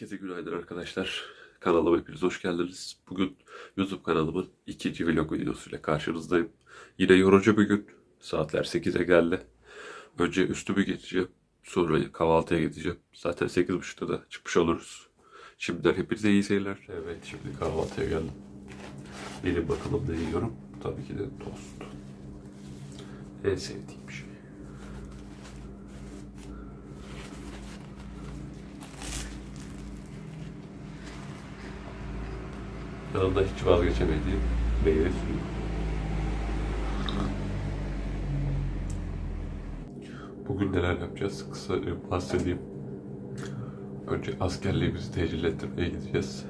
Herkese günaydın arkadaşlar. Kanalıma hepiniz hoş geldiniz. Bugün YouTube kanalımın ikinci vlog videosuyla karşınızdayım. Yine yorucu bir gün. Saatler 8'e geldi. Önce üstümü geçeceğim. Sonra kahvaltıya gideceğim. Zaten 8.30'da da çıkmış oluruz. Şimdiden hepinize iyi seyirler. Evet şimdi kahvaltıya geldim. Benim bakalım ne yiyorum. Tabii ki de tost. En sevdiğim şey. Yanında hiç vazgeçemediğim meyve suyu. Bugün neler yapacağız? Kısa bahsedeyim. Önce askerliğimizi tecil ettirmeye gideceğiz.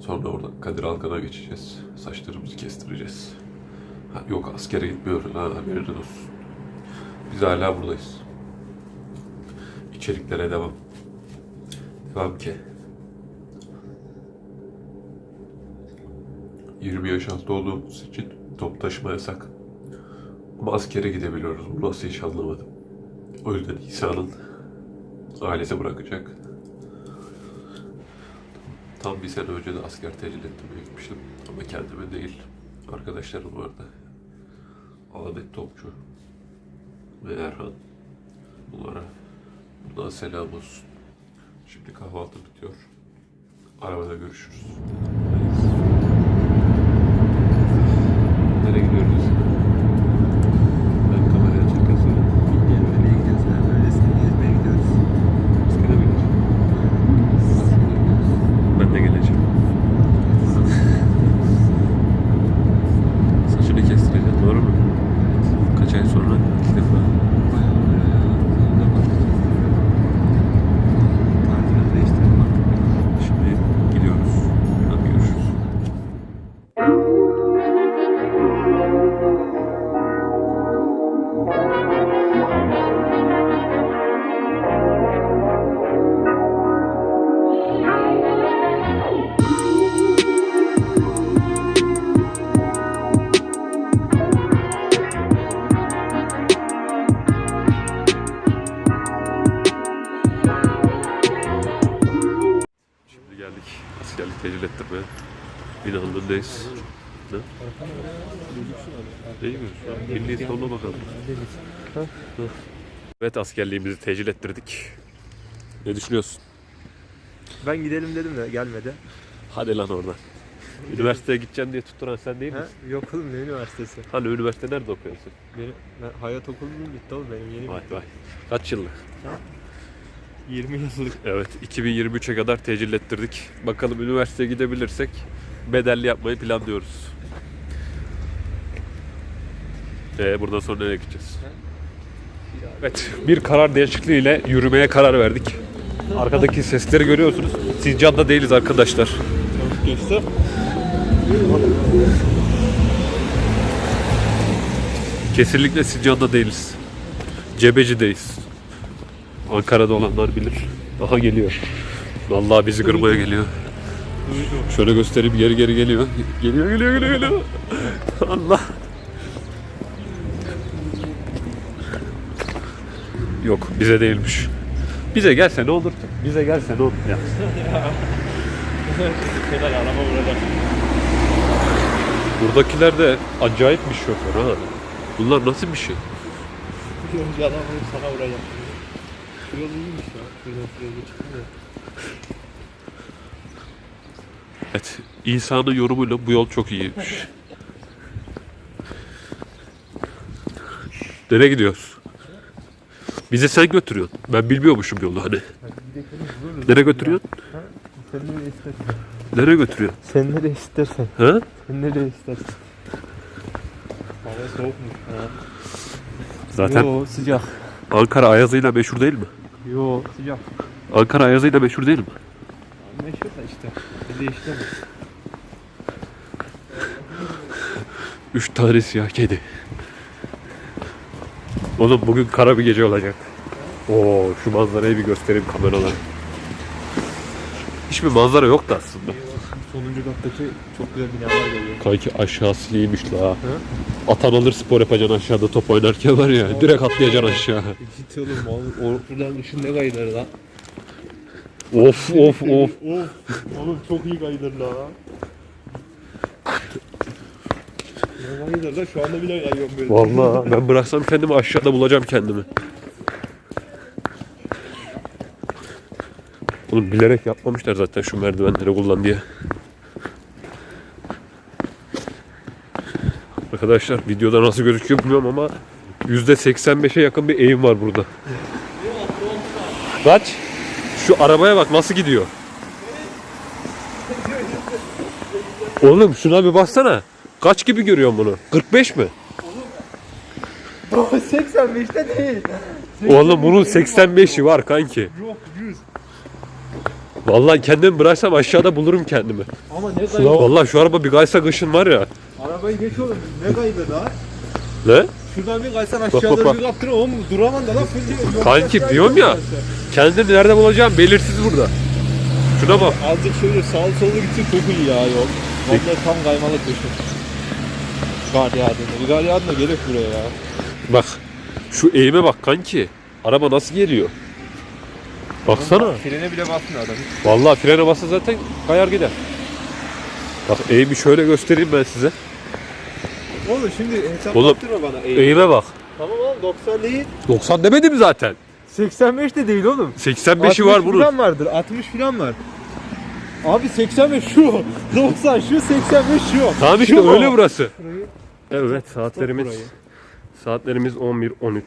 Sonra oradan Kadir Alkan'a geçeceğiz. Saçlarımızı kestireceğiz. Ha, yok askere gitmiyoruz. Ha, haberiniz olsun. Biz hala buradayız. İçeriklere devam. Devam ki. 20 yaş altı olduğumuz için top taşıma yasak. Ama askere gidebiliyoruz. Bu nasıl hiç anlamadım. O yüzden İsa'nın ailesi bırakacak. Tam bir sene önce de asker tecil ettirmeye gitmiştim. Ama kendime değil. Arkadaşlarım vardı. Ahmet Topçu ve Erhan. Bunlara buradan selam olsun. Şimdi kahvaltı bitiyor. Arabada görüşürüz. Binanındayız. Ne? Değil mi? Milli sonuna bakalım. Evet askerliğimizi tecil ettirdik. Ne düşünüyorsun? Ben gidelim dedim de gelmedi. Hadi lan oradan. Üniversiteye gideceksin diye tutturan sen değil misin? Yok oğlum ne üniversitesi? Hani üniversite nerede okuyorsun? Benim ben hayat okulum bitti oğlum benim yeni Vay vay. Kaç yıllık? 20 yıllık. Evet 2023'e kadar tecil ettirdik. Bakalım üniversiteye gidebilirsek bedelli yapmayı planlıyoruz. Ee, buradan sonra nereye gideceğiz? Evet, bir karar değişikliği ile yürümeye karar verdik. Arkadaki sesleri görüyorsunuz. Sincan'da değiliz arkadaşlar. Geçti. Kesinlikle Sincan'da değiliz. Cebeci'deyiz. Ankara'da olanlar bilir. Aha geliyor. Vallahi bizi kırmaya geliyor. Şöyle göstereyim geri geri geliyor. Geliyor geliyor geliyor geliyor. Allah. Yok bize değilmiş. Bize gelse ne olur? Bize gelse ne olur ya? Buradakiler de acayip bir şoför ha. Bunlar nasıl bir şey? Yolcu adam vurup sana vuracak. Şu yol iyiymiş ya. Şuradan şuraya geçip de. Evet, insanın yorumuyla bu yol çok iyiymiş. Nereye gidiyoruz? Bizi sen götürüyorsun. Ben bilmiyormuşum yolu hani. Nereye götürüyorsun? Sen nereye istersen. Nereye götürüyorsun? Sen nereye istersen. Ha? Sen nereye istersen. Hava soğukmuş. Ha. Zaten Yo sıcak. Ankara ayazıyla meşhur değil mi? Yo sıcak. Ankara ayazıyla meşhur değil mi? Meşhur da işte. Bir de işte Üç tane siyah kedi. Oğlum bugün kara bir gece olacak. Oo şu manzarayı bir göstereyim kameralara. Hiçbir manzara yoktu aslında. sonuncu kattaki çok güzel binalar geliyor. Kanki aşağısı iyiymiş la. Atan alır spor yapacaksın aşağıda top oynarken var ya. Direkt atlayacaksın aşağı. Git oğlum o- o buradan ışın ne kaynar lan. Of of of. Of. Oğlum çok iyi kaydır la. Ne kaydır la şu anda bile kayıyorum böyle. Vallahi ben bıraksam kendimi aşağıda bulacağım kendimi. Oğlum bilerek yapmamışlar zaten şu merdivenleri kullan diye. Arkadaşlar videoda nasıl gözüküyor bilmiyorum ama %85'e yakın bir eğim var burada. Kaç? Şu arabaya bak nasıl gidiyor. Oğlum şuna bir baksana. Kaç gibi görüyorsun bunu? 45 mi? 85'te değil. Oğlum bunun 85'i var kanki. Yok 100. Vallahi kendimi bıraksam aşağıda bulurum kendimi. Ama ne Şuna vallahi şu araba bir kaysa kışın var ya. Arabayı geç oğlum. Ne kaydı la? Ne? Şuradan bir kaysan bak, aşağıda bak. bir kaptır oğlum duramam da lan full. Kanki, diyorum ya. Kendini nerede bulacağım belirsiz burada. Şuna bak. Azıcık şöyle sağlı sollu gitsin çok iyi ya yol. Vallahi tam kaymalık düşün. Yağdığında. Bir kar yağdığında gerek buraya ya. Bak. Şu eğime bak kanki. Araba nasıl geliyor? Baksana. Frene bile basmıyor adam. Vallahi frene bassa zaten kayar gider. Bak eğimi şöyle göstereyim ben size. Oğlum şimdi hesap Oğlum, yaptırma bana. Eğil. Eğime bak. Tamam oğlum 90 değil. 90 demedim zaten. 85 de değil oğlum. 85'i var bunun. falan vardır. 60 falan var. Abi 85 şu. 90 şu 85 şu. Tamam işte Şu öyle burası. Burayı- Evet saatlerimiz saatlerimiz 11.13.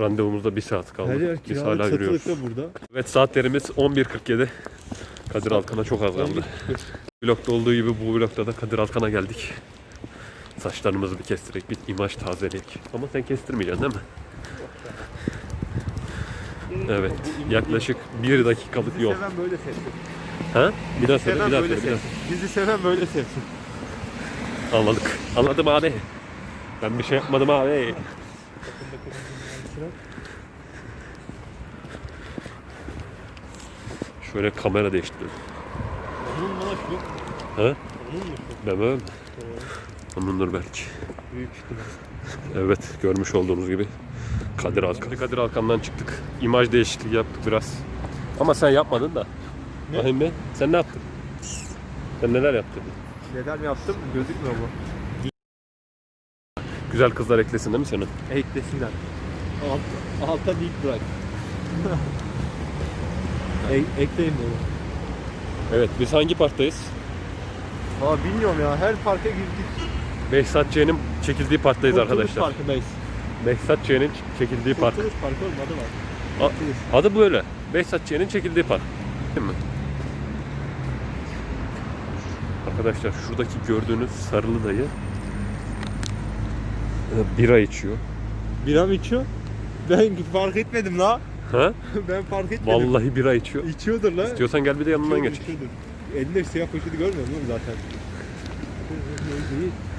Randevumuzda bir saat kaldı. Her yer Biz hala yürüyoruz. burada. Evet saatlerimiz 11.47. Kadir Alkan'a çok az kaldı. Vlogda olduğu gibi bu vlogda da Kadir Alkan'a geldik. Saçlarımızı bir kestirek, bir imaj tazeleyek. Ama sen kestirmeyeceksin değil mi? Evet, yaklaşık bir dakikalık yol. seven böyle sevsin. Ha? Bir daha söyle, bir daha böyle söyle, bir daha. Bizi seven böyle sevsin. Anladık. Anladım abi. Ben bir şey yapmadım abi. Şöyle kamera değiştirelim. Onun bana şu. Ha? Onun mu şu? Demem. Onundur belki. Büyük ihtimal. Evet görmüş olduğunuz gibi Kadir Alkan. Kadir Alkan'dan çıktık. İmaj değişikliği yaptık biraz. Ama sen yapmadın da. Ne? Vahim Bey sen ne yaptın? Sen neler yaptın? Neler mi yaptım? Gözükmüyor mu? Güzel kızlar eklesin değil mi senin? Eklesinler. Alt, alta dik bırak. e, ekleyin bunu. Evet biz hangi parktayız? Aa bilmiyorum ya her parka girdik. Behzat Ç'nin çekildiği parktayız Kurtuluş arkadaşlar. Parkı'ndayız. Behzat Ç'nin çekildiği park. Kurtuluş Parkı oğlum adı var. A- Kurtuluş. Adı böyle. Behzat Ç'nin çekildiği park. Değil mi? Arkadaşlar şuradaki gördüğünüz sarılı dayı e, bira içiyor. Bira mı içiyor? Ben fark etmedim la. Ha? ben fark etmedim. Vallahi bira içiyor. İçiyordur la. İstiyorsan gel bir de yanından İçiyordur, geç. içiyordur. Elinde siyah poşeti görmüyor musun zaten?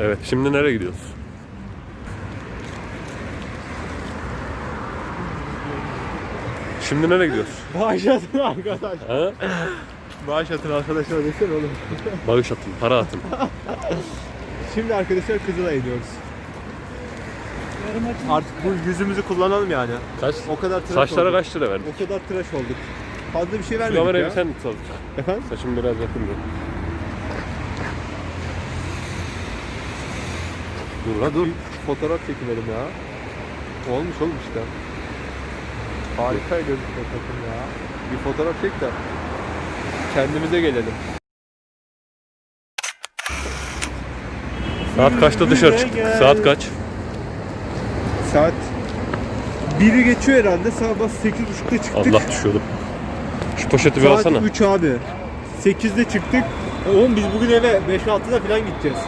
Evet şimdi nereye gidiyoruz? Şimdi nereye gidiyoruz? Bağış atın arkadaş. Ha? Bağış atın arkadaşlar desene oğlum. Bağış atın, para atın. Şimdi arkadaşlar Kızılay'a gidiyoruz. Artık bu yüzümüzü kullanalım yani. Kaç? O kadar tıraş Saçlara olduk. kaç lira verdin? O kadar tıraş olduk. Fazla bir şey vermedik kamerayı ya. sen tut. Efendim? Saçım biraz yakın dur. Dur. Dur fotoğraf çekinelim ya. Olmuş oğlum işte. Harika gözüküyor takım ya. Bir fotoğraf çek de kendimize gelelim. Saat kaçta dışarı çıktık? Saat kaç? Saat 1'i geçiyor herhalde. Sabah 8.30'da çıktık. Allah düşüyordum. Şu poşeti bir Saat alsana. 3 abi. 8'de çıktık. Oğlum biz bugün eve 5-6'da falan gideceğiz.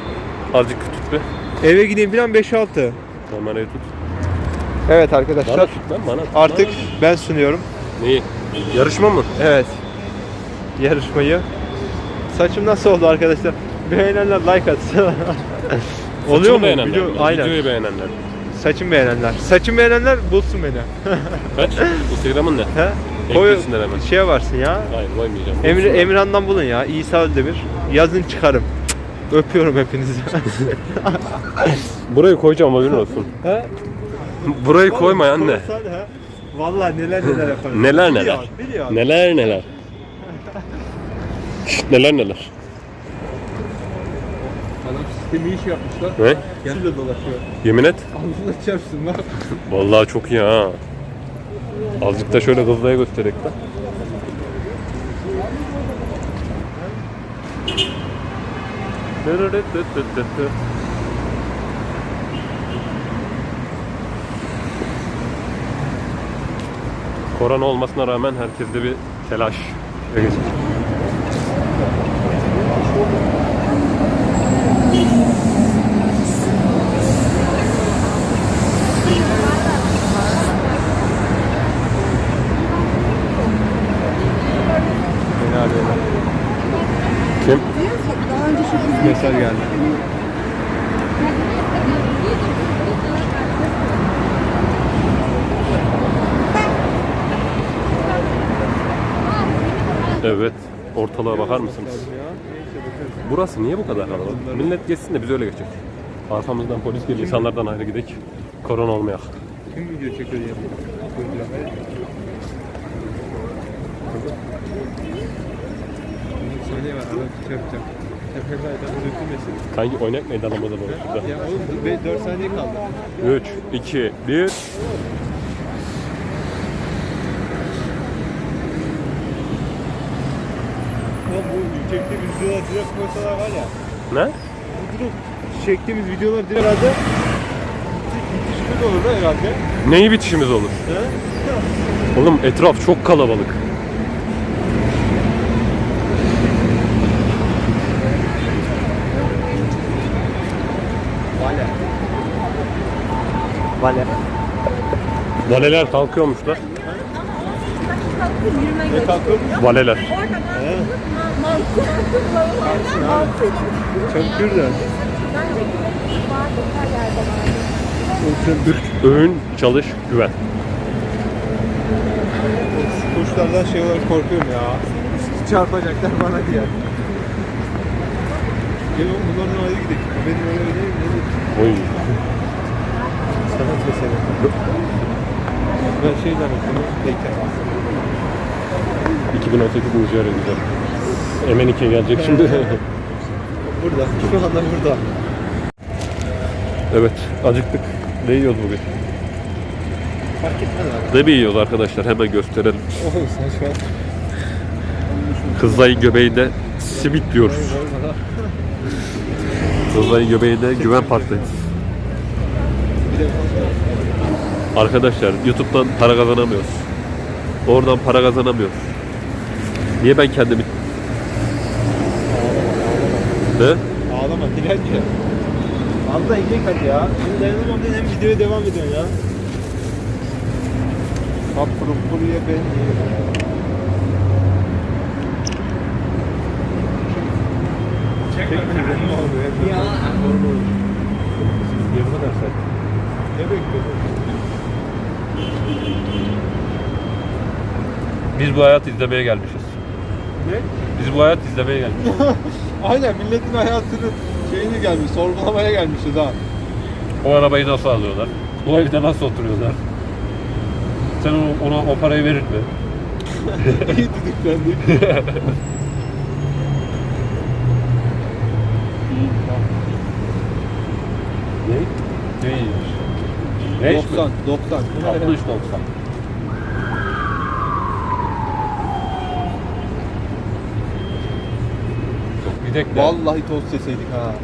Azıcık tut be. Eve gideyim falan 5-6. Kamerayı tut. Evet Bana arkadaşlar. tut lan bana. tut. Artık Bana. ben sunuyorum. Neyi? Yarışma mı? Evet. Yarışmayı. Saçım nasıl oldu arkadaşlar? Beğenenler like atsın. Oluyor mu? beğenenler. Video, aynen. Videoyu beğenenler. Saçım beğenenler. Saçım beğenenler bulsun beni. Kaç? Instagram'ın ne? He? Koy, hemen. şeye varsın ya. Hayır koymayacağım. Emir. Emirhan'dan bulun ya. İsa Özdemir. Yazın çıkarım. Öpüyorum hepinizi. Burayı koyacağım haberin olsun. He? Burayı koyma anne. Vallahi neler neler yaparız. Neler Biliyor, neler. Biliyor. Neler neler. Şşt, neler neler. Adam sistemi iş yapmışlar. Ne? Suyla dolaşıyor. Yemin et. Ağzına çarpsın lan. Vallahi çok iyi ha. Azıcık da şöyle hızlıya göstererek de. Korona olmasına rağmen herkeste bir telaş. Fena beyler. Kim? Mesaj geldi. Evet. Ortalığa bakar mısınız? Ya. Burası niye bu kadar kalabalık? Millet geçsin de biz öyle geçecek. Arkamızdan polis geliyor, insanlardan ayrı gidek. Korona olmayak. Kim video çekiyor. Bir saniye var. Adam dökülmesin. Kanki oynak meydanımıza doğru. Güzel. Ya oğlum 4 saniye kaldı. 3, 2, 1. Oğlum bu çektiğimiz videolar direkt koysalar var ya. Ne? Bu direkt çektiğimiz videolar direkt herhalde bitişimiz olur da herhalde. Neyi bitişimiz olur? He? Oğlum etraf çok kalabalık. Vale. Valeler kalkıyormuşlar. Ne kalkıyormuş? Valeler. Çabuk da. Öğün, çalış, güven. Kuşlardan şey olarak korkuyorum ya. Çarpacaklar bana diye. Gel oğlum bunlardan ayrı gidelim. Benim öyle öyle değil? Oy. Sanat eseri. Ben şey zannettim. Heykel. 2018 Nijerya güzel. Emenike gelecek şimdi. Burada. Şu anda burada. evet, acıktık. Ne yiyoruz bugün? Fark etmez abi. Ne mi yiyoruz arkadaşlar? Hemen gösterelim. Oğlum sen şu an. Kızılay'ın göbeğinde simit diyoruz. Kızılay'ın göbeğinde Güven Park'tayız. Arkadaşlar YouTube'dan para kazanamıyoruz. Oradan para kazanamıyoruz. Niye ben kendimi... Ne? Ağlama dilenci. Az da ekmek hadi ya. Şimdi dayanamam diye hem videoya devam ediyorsun ya. Kuru kuruya ben Çekme ne oluyor? Ya. Yarım edersen. Ne bekliyorsun? Biz bu hayatı izlemeye gelmişiz. Ne? Biz bu hayatı izlemeye gelmişiz. Aynen milletin hayatını şeyini gelmiş, sorgulamaya gelmişiz ha. O arabayı nasıl alıyorlar? Bu evde nasıl oturuyorlar? Sen ona, ona o parayı verir mi? İyi düdüklendik. Ne? Ne yiyor? Ne 90, 90. 60 90. gidek de. Vallahi tost yeseydik ha.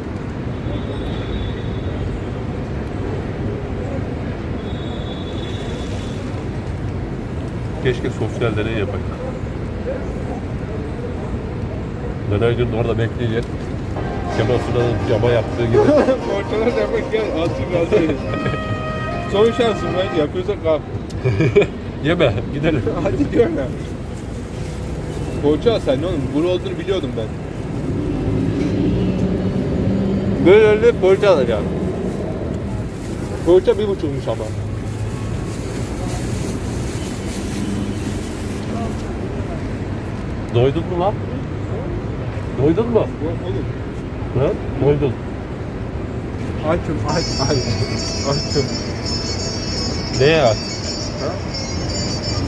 Keşke sosyal deney yapak. Gün orada bekleyecek. Kemal Sunal'ın cama yaptığı gibi. Ortalar yapmak gel, azıcık azıcık. Son şansım ben yapıyorsak kalk. Yeme, gidelim. Hadi diyorum ya. Poğaça sen ne oğlum? Bunu olduğunu biliyordum ben. Böyle öyle poğaça alacağım. Poğaça bir buçukmuş ama. Doydun mu lan? Doydun mu? Ha? Doydun. Açım, aç, aç. Açım. Neye aç?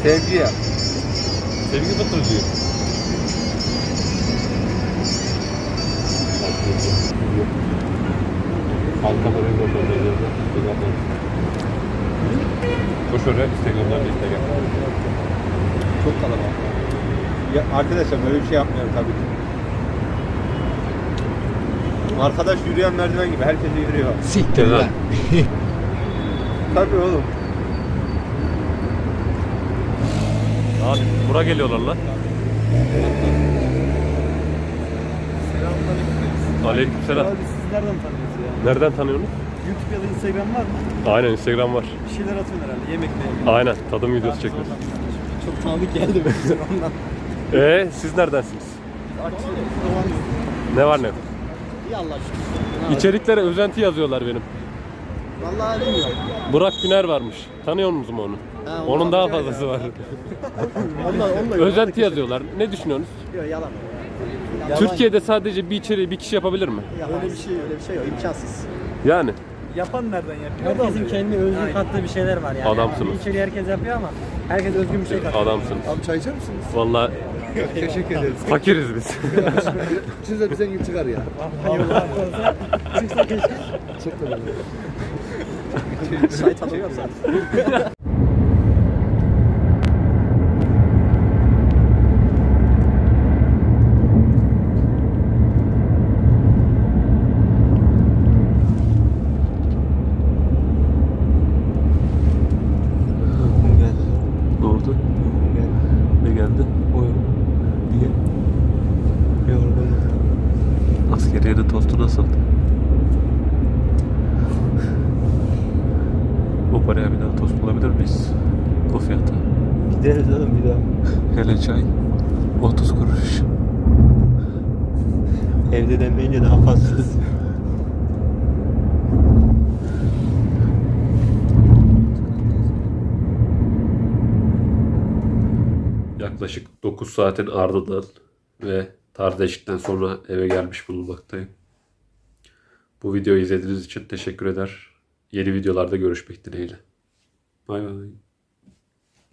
Sevgi ya. Sevgi Batırcı. Halka böyle boş oraya Instagram'dan. Boş oraya Instagram'dan bir Instagram. Çok kalabalık. Ya arkadaşlar böyle bir şey yapmıyorum tabii ki. Arkadaş yürüyen merdiven gibi herkes yürüyor. Siktir lan. Tabii oğlum. Abi bura geliyorlar lan. Aleykümselam. Abi siz nereden tanıyorsunuz? Nereden tanıyorsunuz? YouTube ya da Instagram var mı? Aynen Instagram var. Bir şeyler atıyorsun herhalde yemek mi? Aynen tadım videosu çekiyoruz. Çok tanıdık geldi benim ondan. Ee siz neredensiniz? Ne var ne yok? İyi Allah şükür. İçeriklere özenti yazıyorlar benim. Vallahi bilmiyorum. Burak Güner varmış. Tanıyor musunuz mu onu? Ha, onu Onun daha fazlası var. Onunla, onunla Özenti yazıyorlar. Ne düşünüyorsunuz? Yok yalan. Türkiye'de sadece bir içeriği bir kişi yapabilir mi? öyle bir şey öyle bir şey yok imkansız. Yani. Yapan nereden yapıyor? Herkesin kendi özgün kattığı bir şeyler var yani. Adamsınız. Bir içeriği herkes yapıyor ama herkes özgün bir şey katıyor. Adamsınız. Abi çay içer misiniz? Vallahi Teşekkür ederiz. fakiriz biz. Siz de bizden gibi çıkar ya. Yollar olsa çıksa keşke. Çok da böyle. Çay tanıyor zaten. Gel. ne oldu? Gel. Ne geldi? Oyun. Niye? Yorgun. Askeriyenin tostu nasıl? O paraya bir daha tost bulabilir miyiz? O fiyata. Gideriz oğlum bir daha. Hele çay 30 kuruş. Evde demleyince daha fazla. Yaklaşık 9 saatin ardından ve tardeşikten sonra eve gelmiş bulunmaktayım. Bu videoyu izlediğiniz için teşekkür eder. Yeni videolarda görüşmek dileğiyle. Bay bay.